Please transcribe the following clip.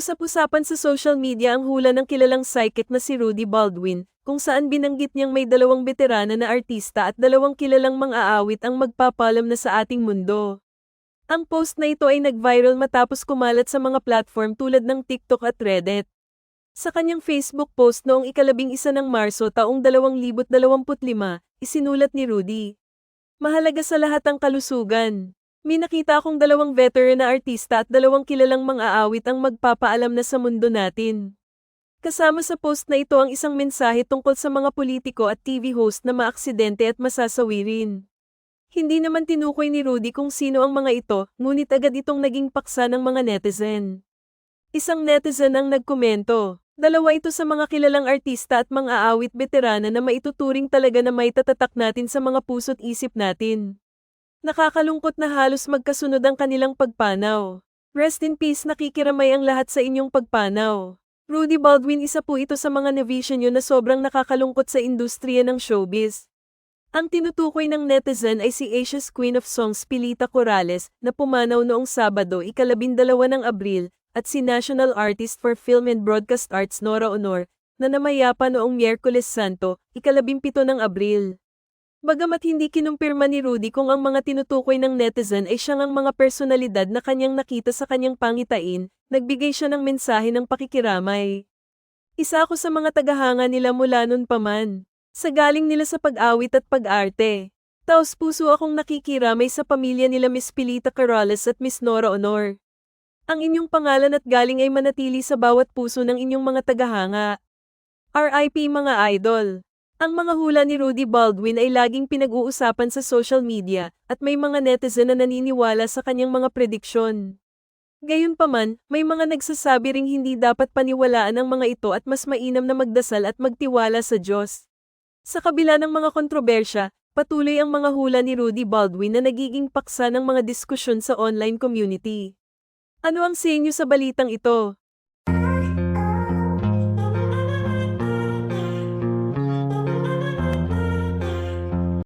Usap-usapan sa social media ang hula ng kilalang psychic na si Rudy Baldwin, kung saan binanggit niyang may dalawang veterana na artista at dalawang kilalang mang-aawit ang magpapalam na sa ating mundo. Ang post na ito ay nag-viral matapos kumalat sa mga platform tulad ng TikTok at Reddit. Sa kanyang Facebook post noong ikalabing isa ng Marso taong 2025, isinulat ni Rudy. Mahalaga sa lahat ang kalusugan. May nakita akong dalawang veteran na artista at dalawang kilalang mang-aawit ang magpapaalam na sa mundo natin. Kasama sa post na ito ang isang mensahe tungkol sa mga politiko at TV host na maaksidente at masasawirin. Hindi naman tinukoy ni Rudy kung sino ang mga ito, ngunit agad itong naging paksa ng mga netizen. Isang netizen ang nagkomento, dalawa ito sa mga kilalang artista at mang-aawit veterana na maituturing talaga na may tatatak natin sa mga puso't isip natin. Nakakalungkot na halos magkasunod ang kanilang pagpanaw. Rest in peace nakikiramay ang lahat sa inyong pagpanaw. Rudy Baldwin isa po ito sa mga na-vision yun na sobrang nakakalungkot sa industriya ng showbiz. Ang tinutukoy ng netizen ay si Asia's Queen of Songs Pilita Corrales na pumanaw noong Sabado ikalabindalawa ng Abril at si National Artist for Film and Broadcast Arts Nora Honor na namayapa noong Miyerkules Santo, ikalabimpito ng Abril. Bagamat hindi kinumpirma ni Rudy kung ang mga tinutukoy ng netizen ay siyang ang mga personalidad na kanyang nakita sa kanyang pangitain, nagbigay siya ng mensahe ng pakikiramay. Isa ako sa mga tagahanga nila mula nun pa man. Sa galing nila sa pag-awit at pag-arte. Taos puso akong nakikiramay sa pamilya nila Miss Pilita Corrales at Miss Nora Honor. Ang inyong pangalan at galing ay manatili sa bawat puso ng inyong mga tagahanga. RIP mga idol. Ang mga hula ni Rudy Baldwin ay laging pinag-uusapan sa social media at may mga netizen na naniniwala sa kanyang mga prediksyon. Gayunpaman, may mga nagsasabi ring hindi dapat paniwalaan ang mga ito at mas mainam na magdasal at magtiwala sa Diyos. Sa kabila ng mga kontrobersya, patuloy ang mga hula ni Rudy Baldwin na nagiging paksa ng mga diskusyon sa online community. Ano ang sa inyo sa balitang ito?